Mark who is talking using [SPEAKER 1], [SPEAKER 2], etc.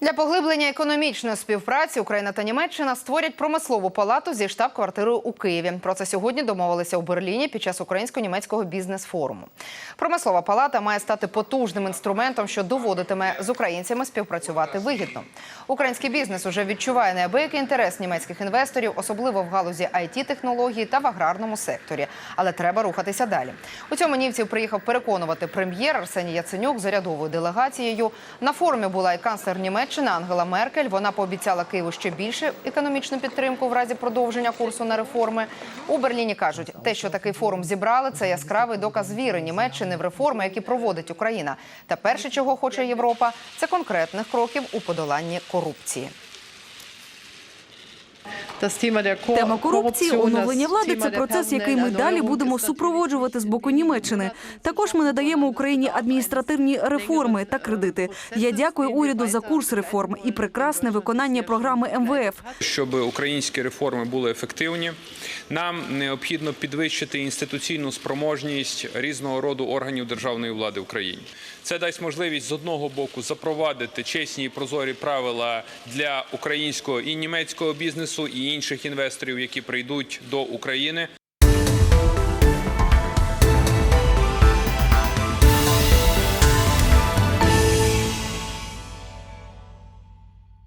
[SPEAKER 1] Для поглиблення економічної співпраці Україна та Німеччина створять промислову палату зі штаб-квартирою у Києві. Про це сьогодні домовилися у Берліні під час українсько-німецького бізнес-форуму. Промислова палата має стати потужним інструментом, що доводитиме з українцями співпрацювати вигідно. Український бізнес уже відчуває неабиякий інтерес німецьких інвесторів, особливо в галузі it технологій та в аграрному секторі. Але треба рухатися далі. У цьому німців приїхав переконувати прем'єр Арсеній Яценюк з урядовою делегацією. На форумі була і канцлер Німеччини Ангела Меркель. Вона пообіцяла Києву ще більше економічну підтримку в разі продовження курсу на реформи. У Берліні кажуть, те, що такий форум зібрали, це яскравий доказ віри Німеччини в реформи, які проводить Україна. Та перше, чого хоче Європа, це конкретних кроків у подоланні корупції.
[SPEAKER 2] Тема корупції, оновлення влади це процес, який ми далі будемо супроводжувати з боку Німеччини. Також ми надаємо Україні адміністративні реформи та кредити. Я дякую уряду за курс реформ і прекрасне виконання програми МВФ.
[SPEAKER 3] Щоб українські реформи були ефективні, нам необхідно підвищити інституційну спроможність різного роду органів державної влади в Україні. Це дасть можливість з одного боку запровадити чесні і прозорі правила для українського і німецького бізнесу інших інвесторів, які прийдуть до України.